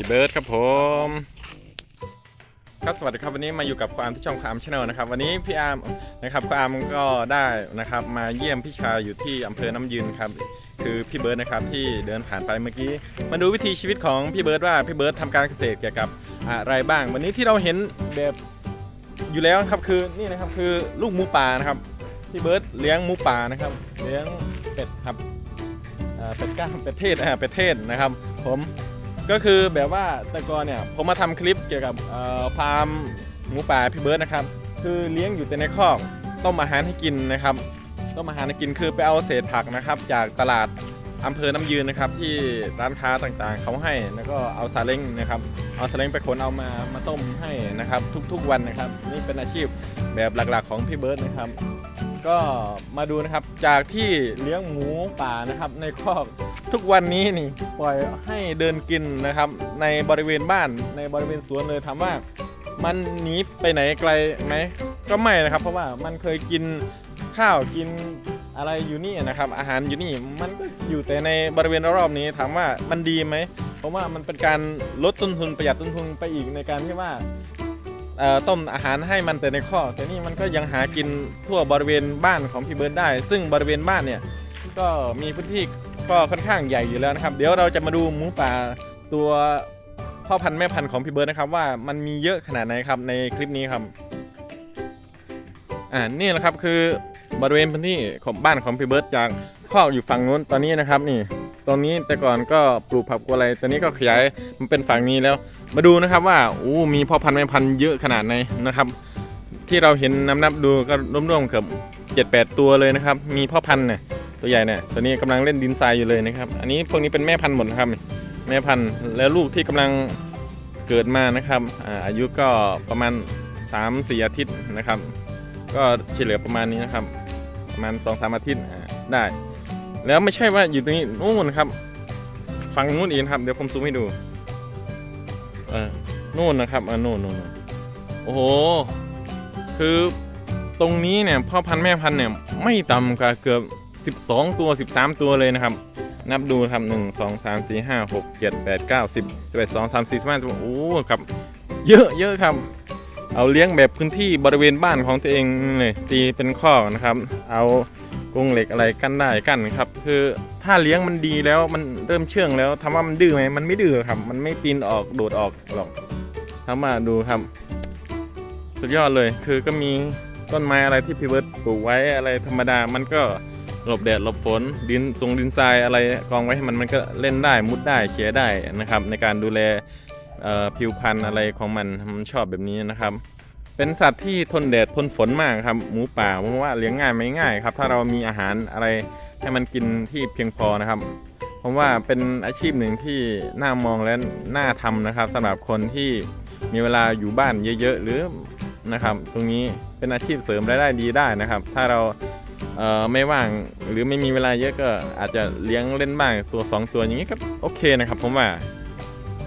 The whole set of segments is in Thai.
พี่เบิร์ดครับผม ครับสวัสดีครับวันนี้มาอยู่กับความที่ช่องความชาแนลนะครับ วันนี้พี่อาร์มนะครับคุณอามก็ได้นะครับมาเยี่ยมพี่ชายอยู่ที่อำเภอน้ำยืนครับคือพี่เบิร์ดนะครับที่เดินผ่านไปเมื่อกี้มาดูวิถีชีวิตของพี่เบิร์ดว่าพี่เบิร์ดทำการเกษตรเกี่ยวกับอะไรบ้าง วันนี้ที่เราเห็นแบบอยู่แล้วครับคือนี่นะครับคือลูกหมูป่านะครับพี่เบิร์ดเลี้ยงหมูป่านะครับเลี้ยงเป็ดครับเป็ดก้างเป็ดเทศอ่าเป็ดเทศนะครับ ผม ก็คือแบบว่าแต่ก่อนเนี่ยผมมาทำคลิปเกี่ยวกับฟาร์มหมูป่าพี่เบิร์ดนะครับ คือเลี้ยงอยู่แต่ในคอกต้มอาหารให้กินนะครับต้มอาหารให้กินคือไปเอาเศษผักนะครับ จากตลาดอำเภอน้ำยืนนะครับ ที่ร้านค้าต่างๆ เขาให้แล้วก็เอาซาเล้งนะครับ เอาซาเล้งไปขนเอามามาต้มให้นะครับ ทุกๆวันนะครับ นี่เป็นอาชีพแบบหลักๆของพี่เบิร์ดนะครับ ก็มาดูนะครับจากที่เลี้ยงหมูป่านะครับในคอกทุกวันนี้นี่ปล่อยให้เดินกินนะครับ ในบริเวณบ้านในบริเวณสวนเลยถามว่า มันหนีไปไหนไกลไหมก็ไม่นะครับ เพราะว่ามันเคยกินข้าวกินอะไรอยู่นี่นะครับ อาหารอยู่นี่มันก็อยู่แต่ในบริเวณรอบๆนี้ถามว่ามันดีไหมเพราะว่ามันเป็นการลดต้นทุนประหยัดต้นทุนไปอีกในการที่ว่า เอ่อต้มอาหารให้มันแต่ในข้อแต่นี่มันก็ยังหากินทั่วบริเวณบ้านของพี่เบิร์ดได้ ซึ่งบริเวณบ้านเนี่ยก็มีพื้นที่ก็ค่อนข้างใหญ่อยู่แล้วนะครับ เดี๋ยวเราจะมาดูหมูป่าตัวพ่อพันธุ์แม่พันธุ์ของพี่เบิร์ดนะครับว่ามันมีเยอะขนาดไหนครับในคลิปนี้ครับอ่านี่แหละครับคือ บริเวณพื้นที่ของบ้านของพี่เบิร์ดจากคออยู่ฝั่งนู้นตอนนี้นะครับนี่ ตรงนี้แต่ก่อนก็ปลูกผักกวอะไรตอนนี้ก็ขยายมันเป็นฝั่งนี้แล้ว มาดูนะครับว่าอู้มีพ่อพันธุ์แม่พันธุ์เยอะขนาดไหนนะครับ ที่เราเห็นนับนับดูก็ร่วมๆเกือบเจ็ดแปดตัวเลยนะครับ มีพ่อพันธุ์เนี่ยตัวใหญ่เนี่ยตัวนี้กำลังเล่นดินทรายอยู่เลยนะครับ อันนี้พวกนี้เป็นแม่พันธุ์หมดนะครับแม่พันธุ์แล้วลูกที่กำลังเกิดมานะครับอาอายุก็ประมาณ 3-4 อาทิตย์นะครับ ก็เฉลี่ยประมาณนี้นะครับ ประมาณ2-3อาทิตย์ได้ แล้วไม่ใช่ว่าอยู่ตรงนี้นู่นครับฝั่งนู้นอีกครับ เดี๋ยวผมซูมให้ดู เออนู่นนะครับเออนู่นนู่นนู่นโอ้โห คือตรงนี้เนี่ยพ่อพันธุ์แม่พันธุ์เนี่ยไม่ต่ำกว่าเกือบ 12 ตัว 13 ตัวเลยนะครับ นับดูครับ 1 2 3 4 5 6 7 8 9 10 11 2 3 4 5 16โอ้ครับ เยอะเยอะครับ เอาเลี้ยงแบบพื้นที่บริเวณบ้านของตัวเองเลยตีเป็นข้อนะครับ เอากรงเหล็กอะไรกั้นได้กั้นครับ คือถ้าเลี้ยงมันดีแล้วมันเริ่มเชื่องแล้วถามว่ามันดื้อไหมมันไม่ดื้อครับ มันไม่ปีนออกโดดออกหรอกถามมาดูครับ สุดยอดเลยคือก็มีต้นไม้อะไรที่พี่เบิร์ตปลูกไว้อะไรธรรมดา มันก็หลบแดดหลบฝนดินทรงดินทรายอะไรกองไว้ให้มันมันก็เล่นได้มุดได้เขี่ยได้นะครับ ในการดูแล ผิวพรรณอะไรของมันมันชอบแบบนี้นะครับ เป็นสัตว์ที่ทนแดดทนฝนมากครับ หมูป่าเพราะว่าเลี้ยงง่ายไม่ง่ายครับ ถ้าเรามีอาหารอะไรให้มันกินที่เพียงพอนะครับผมว่าเป็นอาชีพหนึ่งที่น่ามองและน่าทำนะครับสำหรับคนที่มีเวลาอยู่บ้านเยอะ ๆ หรือนะครับ ตรงนี้เป็นอาชีพเสริมรายได้ดีได้นะครับ ถ้าเราเอ่อไม่ว่างหรือไม่มีเวลาเยอะก็อาจจะเลี้ยงเล่นบ้างตัว 2 ตัวอย่างนี้ก็โอเคนะครับผมว่า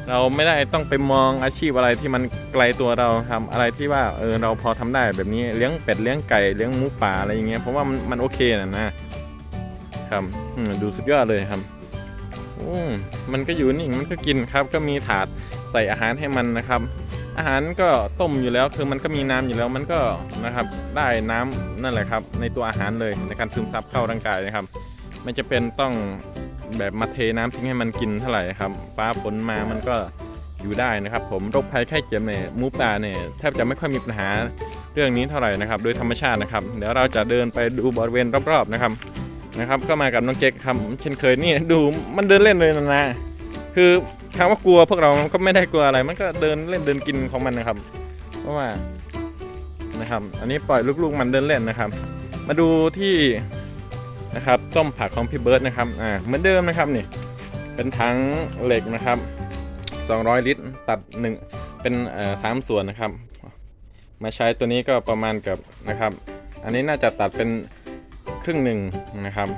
เราไม่ได้ต้องไปมองอาชีพอะไรที่มันไกลตัวเราทำอะไรที่ว่าเออเราพอทำได้แบบนี้เลี้ยงเป็ดเลี้ยงไก่เลี้ยงหมูป่าอะไรอย่างเงี้ยผมว่ามันมันโอเคนะนะครับดูสุดยอดเลยครับอืมมันก็อยู่นี่งมันก็กินครับ ก็มีถาดใส่อาหารให้มันนะครับ อาหารก็ต้มอยู่แล้วคือมันก็มีน้ำอยู่แล้วมันก็นะครับได้น้ำนั่นแหละครับ ในตัวอาหารเลยในการซึมซับเข้าร่างกายนะครับไม่จะเป็นต้อง แบบมาเทน้ำทิ้งให้มันกินเท่าไหร่ครับ ฟ้าฝนมามันก็อยู่ได้นะครับ ผมโรคภัยไข้เจ็บเนี่ยมูป่าเนี่ยแทบจะไม่ค่อยมีปัญหาเรื่องนี้เท่าไหร่นะครับ โดยธรรมชาตินะครับ เดี๋ยวเราจะเดินไปดูบริเวณรอบๆนะครับนะครับ ก็มากับน้องเจ๊กครับเช่นเคยนี่ดูมันเดินเล่นเลยนะนะคือคำว่ากลัวพวกเรามันก็ไม่ได้กลัวอะไร มันก็เดินเล่นเดินกินของมันนะครับ เพราะว่านะครับ อันนี้ปล่อยลูกๆมันเดินเล่นนะครับ มาดูที่ นะครับต้มผักของพี่เบิร์ดนะครับอ่าเหมือนเดิมนะครับนี่เป็นถังเหล็กนะครับ 200 ลิตรตัดหนึ่งเป็นเอ่อสามส่วนนะครับ มาใช้ตัวนี้ก็ประมาณกับนะครับ อันนี้น่าจะตัดเป็นครึ่งหนึ่งนะครับ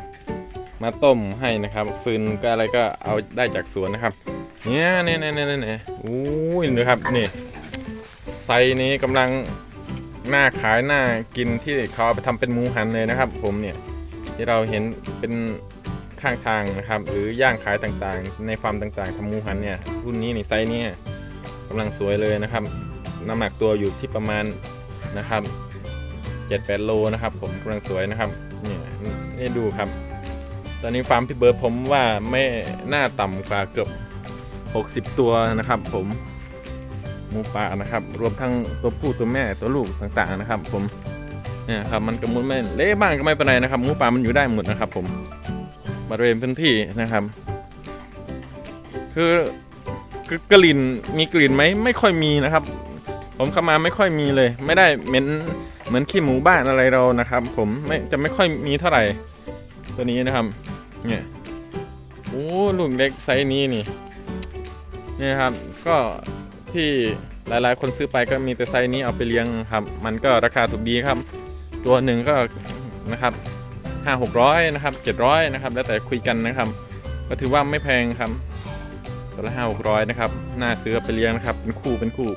มาต้มให้นะครับฟืนก็อะไรก็เอาได้จากสวนนะครับเนี่ยเนี่ยเนี่ยเนี่ยเนี่ยอู้ยดูครับนี่ไซนี้กำลังน่าขายน่ากินที่เขาไปทำเป็นหมูหันเลยนะครับ ผมเนี่ย ที่เราเห็นเป็นข้างทางนะครับ หรือย่างขายต่างๆ ในฟาร์มต่างๆทำมูหันเนี่ยรุ่นนี้นี่ไซส์นี่กำลังสวยเลยนะครับน้ำหนักตัวอยู่ที่ประมาณนะครับ7-8โลนะครับ ผมกำลังสวยนะครับเนี่ยนี่ดูครับ ตอนนี้ฟาร์มพี่เบิร์ดผมว่าไม่น่าต่ำกว่าเกือบ 60 ตัวนะครับ ผมหมูป่านะครับ รวมทั้งตัวผู้ตัวแม่ตัวลูกต่างๆนะครับ ผม เนี่ยครับมันกระมุนไม่เละบ้างก็ไม่เป็นไรนะครับหมูป่ามันอยู่ได้หมดนะครับ ผมบริเวณพื้นที่นะครับ คือกลิ่นมีกลิ่นไหมไม่ค่อยมีนะครับ ผมเข้ามาไม่ค่อยมีเลย ไม่ได้เหม็นเหมือนขี้หมูบ้านอะไรเรานะครับ ผมไม่จะไม่ค่อยมีเท่าไหร่ตัวนี้นะครับ เนี่ยโอ้ลูกเล็กไซส์นี้นี่นี่ครับ ก็ที่หลายๆ คนซื้อไปก็มีแต่ไซส์นี้เอาไปเลี้ยงครับ มันก็ราคาถูกดีครับ ตัวหนึ่งก็นะครับห้าหกร้อยนะครับเจ็ดร้อยนะครับ แล้วแต่คุยกันนะครับ ก็ถือว่าไม่แพงครับตัวละห้าหกร้อยนะครับน่าซื้อไปเลี้ยงนะครับเป็นคู่เป็นคู่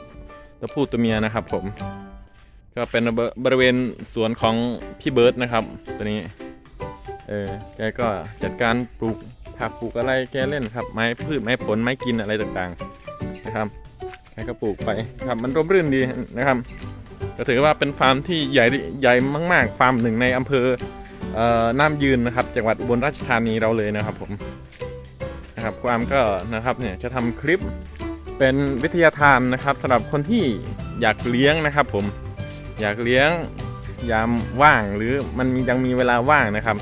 ตัวผู้ตัวเมียนะครับ ผม ก็เป็นบริเวณสวนของพี่เบิร์ดนะครับ ตัวนี้เออแกก็จัดการปลูกผักปลูกอะไรแกเล่นครับไม้พืชไม้ผลไม้กินอะไรต่างๆนะครับแกก็ปลูกไปครับมันร่มรื่นดีนะครับ ก็ถือว่าเป็นฟาร์มที่ใหญ่ใหญ่มาก ๆ ฟาร์มหนึ่งในอำเภอเอ่อน้ำยืนนะครับจังหวัดอุบลราชธานีเราเลยนะครับผมนะครับความก็นะครับเนี่ยจะทำคลิปเป็นวิทยาทานนะครับสำหรับคนที่อยากเลี้ยงนะครับ ผมอยากเลี้ยงยามว่างหรือมันยังมีเวลาว่างนะครับ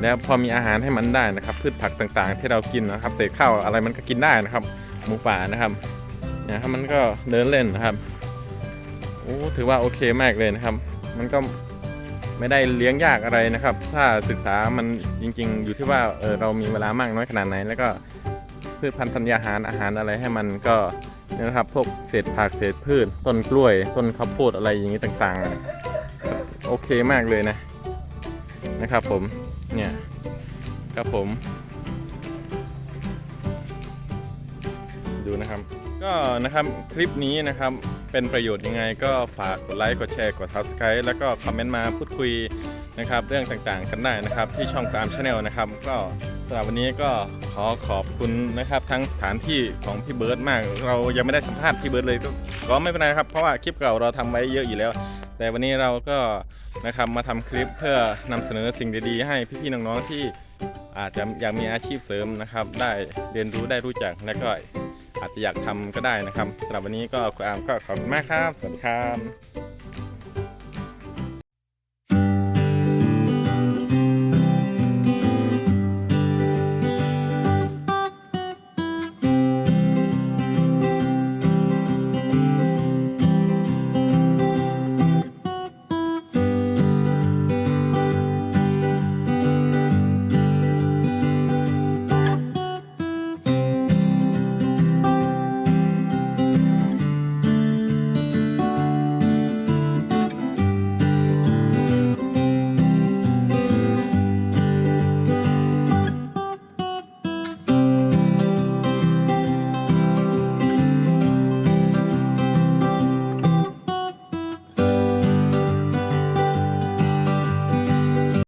แล้วพอมีอาหารให้มันได้นะครับ พืชผักต่างๆ ที่เรากินนะครับ เศษข้าวอะไรมันก็กินได้นะครับ หมูป่านะครับเนี่ยครับมันก็เดินเล่นนะครับ โอ้ถือว่าโอเคมากเลยนะครับ มันก็ไม่ได้เลี้ยงยากอะไรนะครับ ถ้าศึกษามันจริง ๆ อยู่ที่ว่าเออเรามีเวลามากน้อยขนาดไหน แล้วก็พืชพันธุ์ธัญญาหารอาหารอะไรให้มันก็นะครับพวกเศษผักเศษพืช ต้นกล้วย ต้นข้าวโพดอะไรอย่างนี้ต่างๆ โอเคมากเลยนะนะครับผมเนี่ยครับผม ดูนะครับ ก็นะครับคลิปนี้นะครับเป็นประโยชน์ยังไงก็ฝากกดไลค์กดแชร์กด subscribe แล้วก็คอมเมนต์มาพูดคุยนะครับเรื่องต่างๆกันได้นะครับที่ช่องตามชาแนลนะครับ ก็สำหรับวันนี้ก็ขอขอบคุณนะครับทั้งสถานที่ของพี่เบิร์ดมาก เรายังไม่ได้สัมภาษณ์พี่เบิร์ดเลยก็ก็ไม่เป็นไรครับเพราะว่าคลิปเก่าเราทำไว้เยอะอยู่แล้ว แต่วันนี้เราก็นะครับมาทำคลิปเพื่อนำเสนอสิ่งดีๆ ให้พี่ๆน้องๆที่อาจจะอยากมีอาชีพเสริมนะครับ ได้เรียนรู้ได้รู้จักและก็ อาจจะอยากทำก็ได้นะครับสำหรับวันนี้ก็คุณอามก็ขอบคุณมากครับ สวัสดีครับ